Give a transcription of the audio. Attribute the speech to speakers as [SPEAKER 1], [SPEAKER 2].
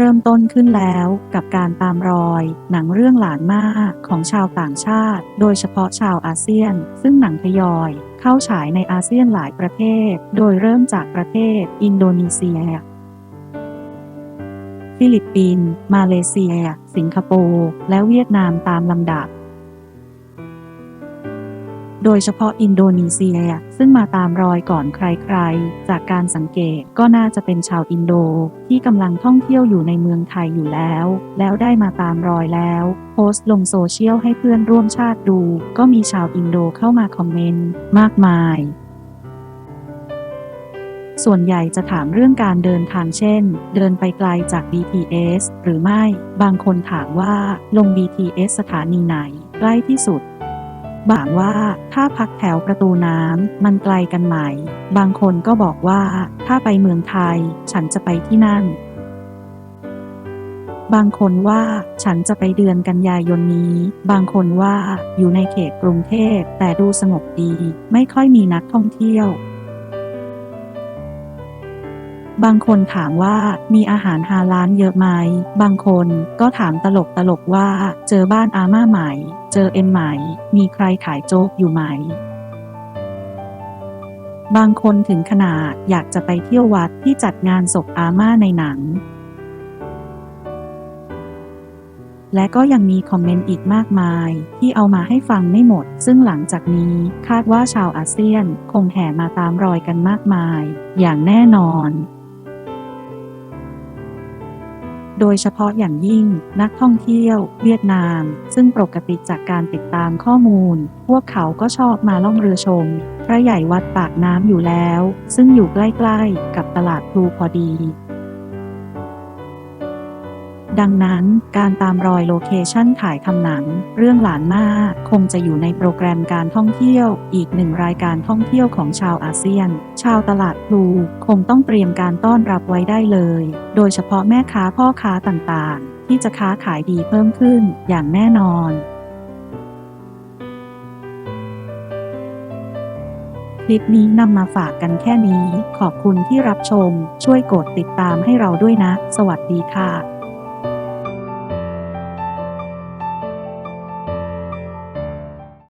[SPEAKER 1] เริ่มต้นขึ้นแล้วกับการตามรอย หนังเรื่องหลานมากของชาวต่างชาติ โดยเฉพาะชาวอาเซียน ซึ่งหนังทยอย เข้าฉายในอาเซียนหลายประเทศ โดยเริ่มจากประเทศ อินโดนีเซีย ฟิลิปปินส์มาเลเซีย สิงคโปร์ และเวียดนามตามลำดับ โดยเฉพาะอินโดนีเซียซึ่งมาตามรอยก่อนใครๆ จากการสังเกตก็น่าจะเป็นชาวอินโดที่กำลังท่องเที่ยวอยู่ในเมืองไทยอยู่แล้ว แล้วได้มาตามรอยแล้ว โพสต์ลงโซเชียลให้เพื่อนร่วมชาติดู ก็มีชาวอินโดเข้ามาคอมเมนต์มากมาย ส่วนใหญ่จะถามเรื่องการเดินทางเช่น เดินไปไกลจาก BTS หรือไม่ บางคนถามว่าลง BTS สถานีไหน ใกล้ที่สุด บางว่าถ้าพักแถวประตูน้ำมันไกลกันไหม บางคนก็บอกว่าถ้าไปเมืองไทย ฉันจะไปที่นั่น บางคนว่าฉันจะไปเดือนกันยายนนี้ บางคนว่าอยู่ในเขตกรุงเทพแต่ดูสงบดี ไม่ค่อยมีนักท่องเที่ยว บางคนถามว่ามีอาหารฮาลาลเยอะไหม บางคนก็ถามตลกตลกๆว่า เจอบ้านอาม่าไหม เจอเอ็มไหม มีใครขายโจ๊กอยู่ไหม บางคนถึงขนาดอยากจะไปเที่ยววัดที่จัดงานศพอาม่าในหนัง และก็ยังมีคอมเมนต์อีกมากมาย ที่เอามาให้ฟังไม่หมด ซึ่งหลังจากนี้คาดว่าชาวอาเซียน คงแห่มาตามรอยกันมากมาย อย่างแน่นอน โดยเฉพาะอย่างยิ่งนักท่องเที่ยว เวียดนาม ซึ่งปกติจากการติดตามข้อมูล พวกเขาก็ชอบมาล่องเรือชม พระใหญ่วัดปากน้ำอยู่แล้ว ซึ่งอยู่ใกล้ๆ กับตลาดพลูพอดี ดังนั้นการตามรอยโลเคชั่นถ่ายทำหนัง เรื่องหลานมากคงจะอยู่ในโปรแกรมการท่องเที่ยว อีกหนึ่งรายการท่องเที่ยวของชาวอาเซียน ชาวตลาดพลูคงต้องเตรียมการต้อนรับไว้ได้เลย โดยเฉพาะแม่ค้าพ่อค้าต่างๆ ที่จะค้าขายดีเพิ่มขึ้นอย่างแน่นอนคลิปนี้นำมาฝากกันแค่นี้ ขอบคุณที่รับชม ช่วยกดติดตามให้เราด้วยนะ สวัสดีค่ะ